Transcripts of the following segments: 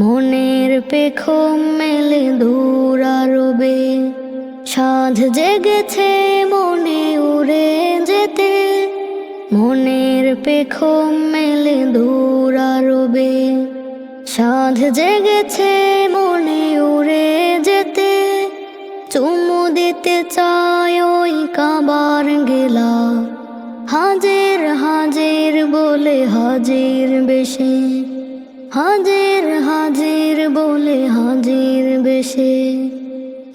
মনের পেখম মেলে দূর আরবে। সাধ জেগেছে মনে উড়ে যেতে। মনের পেখম মেলে দূর আরবে। সাধ জেগেছে মনে উড়ে যেতে। চুমু দিতে চায় ওই কাবার গেলা। হাজির হাজির বলে হাজির বেশে। হাজির হাজির বলে হাজির বেশে।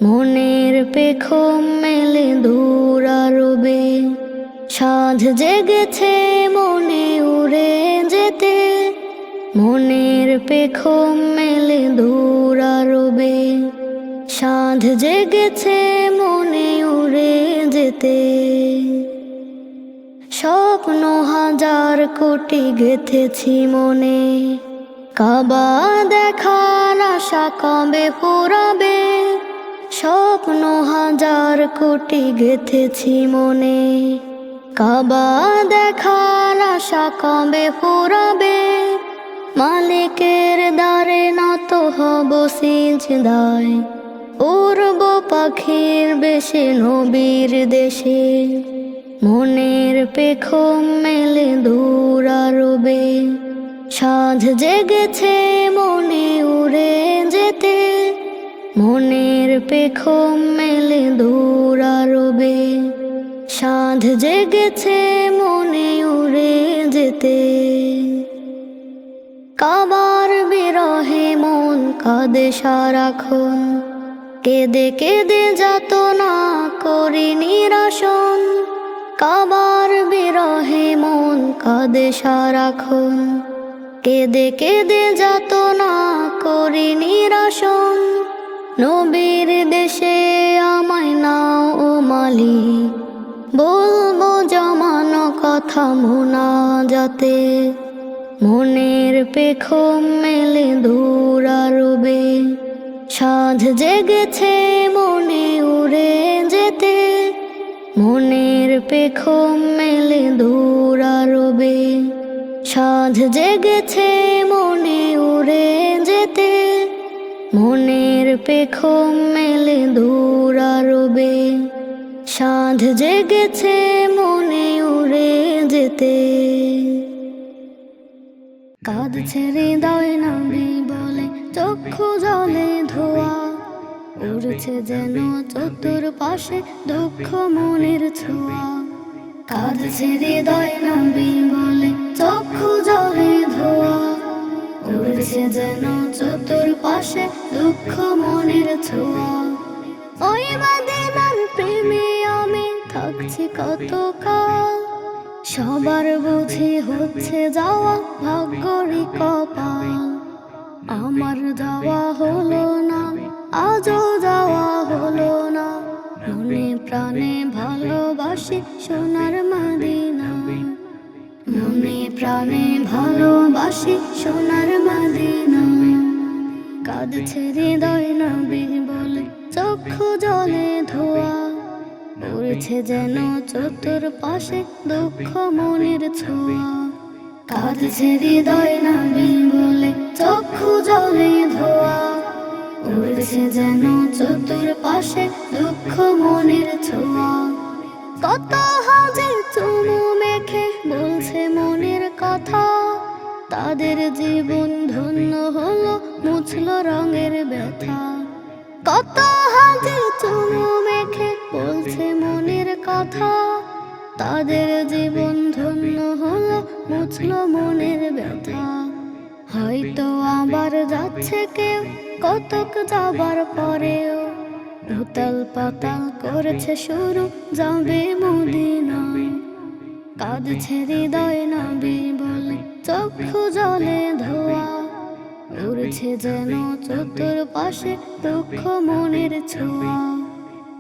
মনের পেখম মেলে দূর আরবে। সাধ জেগেছে মনে উড়ে যেতে। মনের পেখম মেলে দূর আরবে। সাধ জেগেছে মনে উড়ে যেতে। স্বপ্ন হাজার কোটি গেথেছি মনে। কাবা দেখার আশা কবে পুরাবে? স্বপ্ন হাজার কোটি গেথেছি মনে। কাবা দেখার আশা কবে পুরাবে? মালিকের দ্বারে নত হব সিজদায়। উড়ব পাখির বেশে নবীর দেশে। মনের পেখম মেলে দূর আরবে। সাধ জেগেছে মনে উড়ে যেতে। মনের পেখম মেলে দূর আরবে। সাধ জেগেছে মনে উড়ে যেতে। কাবার বিরহে মন কাঁদে সারাক্ষণ। কেঁদে কেঁদে যাত না করি নিরাসন। কাবার বিরহে মন কাঁদে সারাক্ষণ। কেঁদে কেঁদে যাত না করি নিরাসন। নবীর দেশে আমায় নাও ও মালিক। বলব জমানো কথা মোনা যাতে মনের পেখম মেলে দূর আরবে। সাধ জেগেছে মনে উড়ে যেতে। মনের পেখম মেলে দূর আরবে। সাধ জেগেছে মনে উড়ে যেতে। মনের পেখম মেলে দূর আরবে। সাধ জেগেছে মনে উড়ে যেতে। কাঁদছে হৃদয় নবী বলে, চক্ষু জলে ধোয়া। উড়ছে যেন চতুর পাশে দুঃখ মনের ছোঁয়া। কাঁদছে হৃদয় নবী বলে চক্ষু জলে ধোয়া। উড়ছে যেন চতুর পাশে দুঃখ মনের ছোঁয়া। ওই মাদিনার প্রেমে আমি থাকছি কত কাল। সবার বুঝি হচ্ছে যাওয়া ভাগ্যরই কপাল। আমার যাওয়া হলো না, আজও ভালোবাসি সোনার মাদিনা। মনে প্রাণে ভালোবাসি সোনার মাদিনা। কাঁদছে হৃদয় নবী বলে, চক্ষু জলে ধোয়া। উড়ছে যেন চতুর পাশে দুঃখ মনের ছোঁয়া। কাঁদছে হৃদয় নবী বলে, চক্ষু জলে ধোয়া। উড়ছে যেন চতুর পাশে দুঃখ মনের ছোঁয়া। কত হাজে চুমু মেখে বলছে মনের কথা। তাদের জীবন ধন্য হলো মুছল রঙের ব্যথা। কত হাজে চুমু মেখে বলছে মনের কথা। তাদের জীবন ধন্য হলো মুছল মনের ব্যথা। হয়তো আবার যাচ্ছে কেউ, কতক যাবার পরেও উতাল পাতাল করেছে শুরু, যাবে মদিনায় কাঁদছে হৃদয় নবী বলে, চক্ষু জলে ধোয়া। উড়ছে যেন চতুর পাশে দুঃখ মনের ছোঁয়া।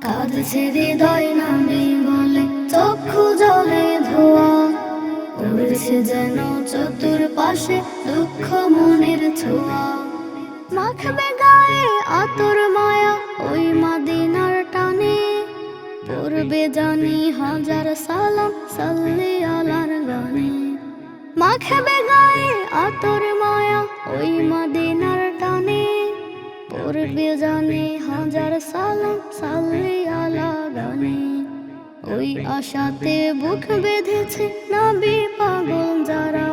কাঁদছে হৃদয় নবী বলে, চক্ষু জলে ধোয়া। উড়ছে যেন চতুর পাশে দুঃখ মনের ছোঁয়া। মাখবে গায়ে আতর মায়া পড়বে জানি হাজার সালাম, সাল্লি আলার গানে মাখবে গায়ে আতর মায়া ওই মাদিনার টানে। পড়বে জানে হাজার সালাম, সাল্লি আলা গানে ওই আশাতে বুক বেঁধেছে না নাবি পাগল যারা।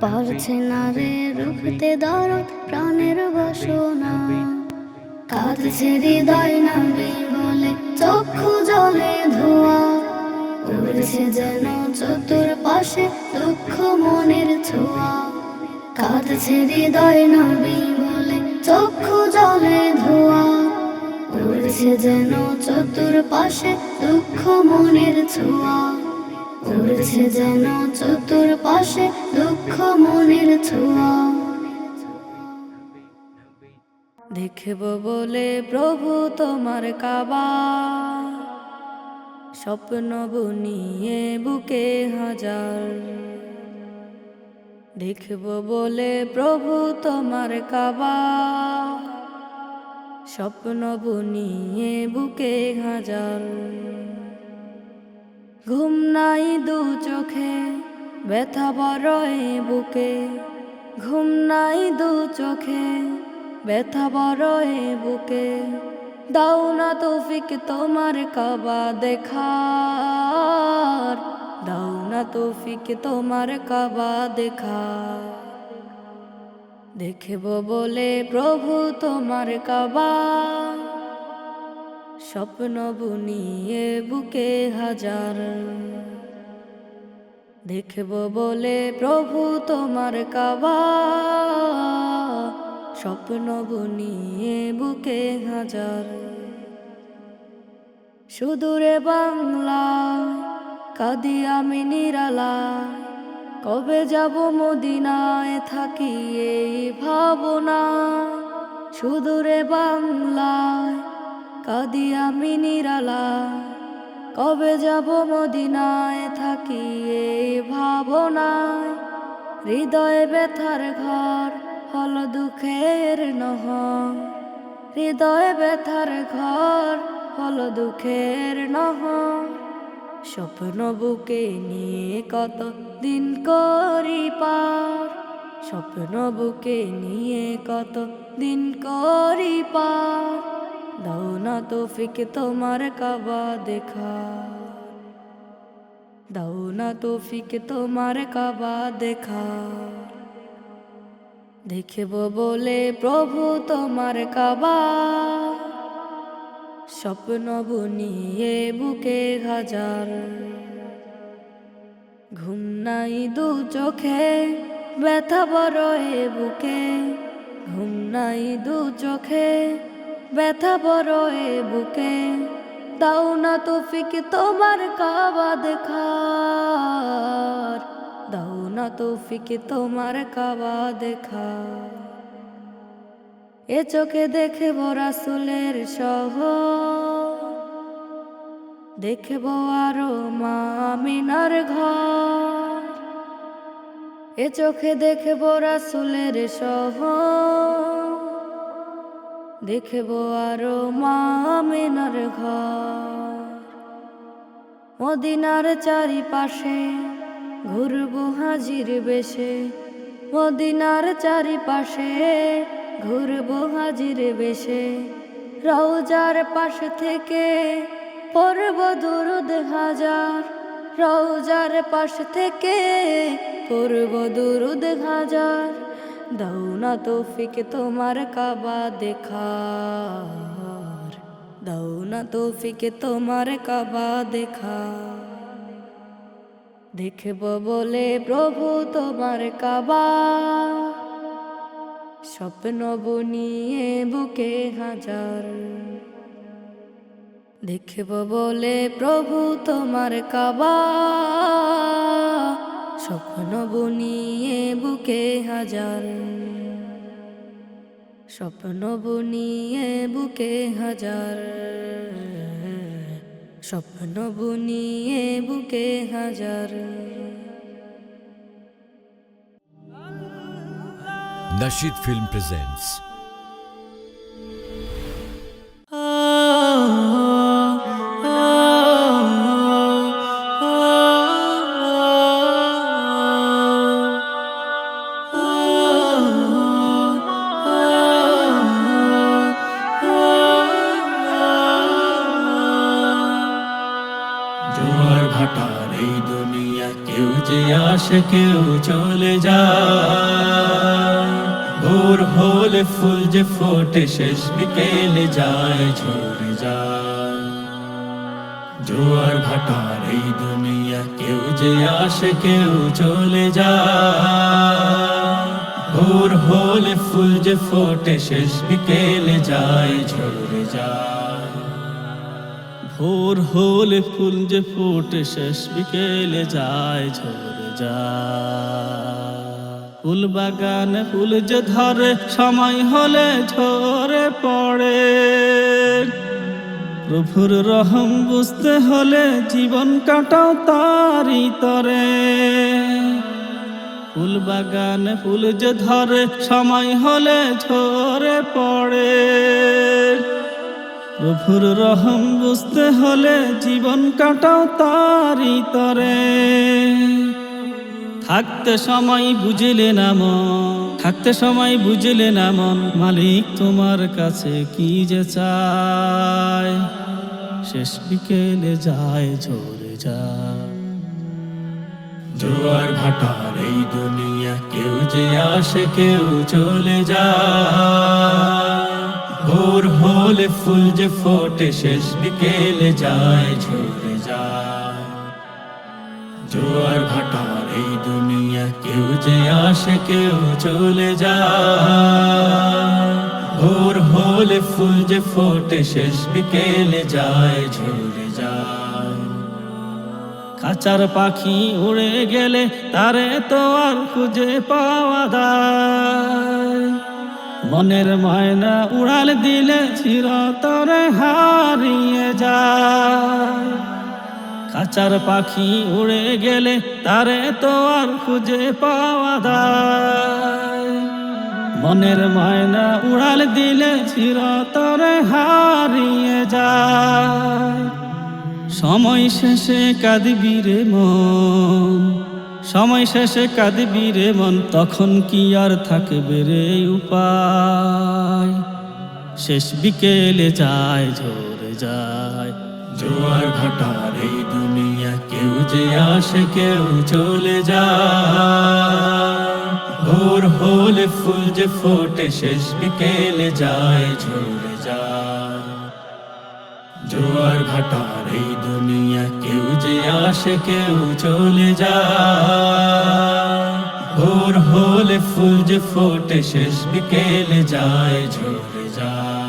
পারছে না রে রুখতে দাঁড়াত প্রাণের বাসনা। কাঁদছে হৃদয় নাবি পাশে দুঃখ মনের ছোঁয়া। কাঁদছে হৃদয় নাবি বলে চক্ষু জলে ধোয়া। উড়ছে যেন চতুর পাশে দুঃখ মনের ছোঁয়া। উড়ছে যেন চতুর পাশে দুঃখ মনের ছোঁয়া। দেখব বলে প্রভু তোমার কাবা। স্বপ্ন বুনিয়ে বুকে হাজার। দেখব বলে প্রভু তোমার কাবা। স্বপ্ন বুনিয়ে বুকে হাজার। ঘুম নাই দু চোখে, ব্যথা বড়ই বুকে। ঘুম নাই দু চোখে, ব্যথা বড়ই বুকে। দাও না তৌফিক তোমার কাবা দেখার। দাও না তৌফিক তোমার কাবা দেখার। দেখব বলে প্রভু তোমার কাবা। স্বপ্ন বুনিয়ে বুকে হাজার। দেখব বলে প্রভু তোমার কাবা। স্বপ্ন বুনিয়ে বুকে হাজার। সুদূরে বাংলা কাদি আমি নিরালায়। কবে যাব মদিনায় থাকি এই ভাবনা সুদূরে বাংলায় কাদি আমি নিরালায়। কবে যাব মদিনায় থাকি এই ভাবনায়। হৃদয় ব্যথার ঘর হল দুঃখের নহ। হৃদয়ে ব্যথার ঘর হল দুঃখের নহ। স্বপ্ন বুকে নিয়ে কত দিন করি পার। স্বপ্ন বুকে নিয়ে কত দিন করি পার। দাও না তৌফিক তোমার কাবা দেখা। দাও না তৌফিক তোমার কাবা দেখা। দেখব বলে প্রভু তোমার কাবা। স্বপ্ন বুনিয়ে বুকে হাজার। ঘুম নাই দু চোখে, ব্যথা বড় এ বুকে। ঘুম নাই দু চোখে, ব্যথা বড় এ বুকে। দাও না তৌফিক তোমার কাবা দেখার। দাও না তৌফিক তোমার কাবা দেখা। এ চোখে দেখব রাসুলের সহ। দেখব আরও মামিনার ঘর। এ চোখে দেখব রাসুলের সহ। দেখব আরও মামিনার ঘর। মদিনার চারিপাশে ঘুরবো হাজির বেশে, মদিনার চারিপাশে। ঘুরবো হাজির বেশে রৌজার পাশে থেকে পড়ব দুরুদ হাজার। রৌজার পাশ থেকে পড়ব দুরুদ হাজার। দাও না তৌফিক তোমার কাবা দেখার। দাও না তৌফিক তোমার কাবা দেখা দেখব বলে প্রভু তোমার কাবা। স্বপ্ন বুনিয়ে বুকে হাজার। দেখব বলে প্রভু তোমার কাবা। স্বপ্ন বুনিয়ে বুকে হাজার। স্বপ্ন বুনিয়ে বুকে হাজার। স্বপ্ন বুনিয়ে বুকে হাজার Nashid Film presents কেউ চলে যায়। ভোর হলে ফুল যে ফোটে, শেষ বিকেলে যায়, ঝরে যায়। জোয়ার ভাটার এই দুনিয়া কেউ যে আসে, কেউ চলে যায়। ভোর হলে ফুল যে ফোটে, শেষ বিকেলে যায়, ঝরে যায়। ভোর হলে ফুল যে ফোটে, শেষ বিকেলে যায়, ঝরে যায় ফুল বাগানে, ফুল যে ধরে, সময় হলে ঝরে পড়ে। প্রভুর রহম বুঝতে হলে জীবন কাটাও তারি তরে। ফুল বাগানে, ফুল যে ধরে, সময় হলে ঝরে পড়ে। প্রভুর রহম বুঝতে হলে জীবন কাটাও তারি তরে। থাকতে সময় বুঝলে না মন, থাকতে সময় বুঝলে না মন, মালিক তোমার কাছে কি যে চায়? শেষ বিকেলে যায়, ঝরে যায়। জোয়ার ভাটার এই দুনিয়া কেউ যে আসে, কেউ চলে যায়। ভোর হলে ফুল যে ফোটে, শেষ বিকেলে যায়, ঝরে যায়। জোয়ার ভাটার এই দুনিয়া কেউ যে আসে, কেউ চলে যায়। ভোর হলে ফুল যে ফোটে, শেষ বিকেলে যায়, ঝরে যায়। খাঁচার পাখি উড়ে গেলে তারে তো আর খুঁজে পাওয়া যায়। মনের ময়না উড়াল দিলে চিরতরে হারিয়ে যায়। খাঁচার পাখি উড়ে গেলে তারে তো আর খুঁজে পাওয়া যায়। মনের ময়না উড়াল দিলে চিরতরে হারিয়ে যায়। সময় শেষে কাঁদবি রে মন, সময় শেষে কাঁদবি রে মন, তখন কি আর থাকবে রে উপায়? শেষ বিকেলে যায়, ঝরে যায়। জোয়ার ভাটার এই যে আসে কেউ চলে যায় ভোর হলে ফুল যে ফোটে, শেষ বিকেলে যায় ঝরে যায় জোয়ার ভাটার এই দুনিয়া কেউ যে আসে, কেউ চলে যায় ভোর হলে ফুল যে ফোটে, শেষ বিকেলে যায় ঝরে যায়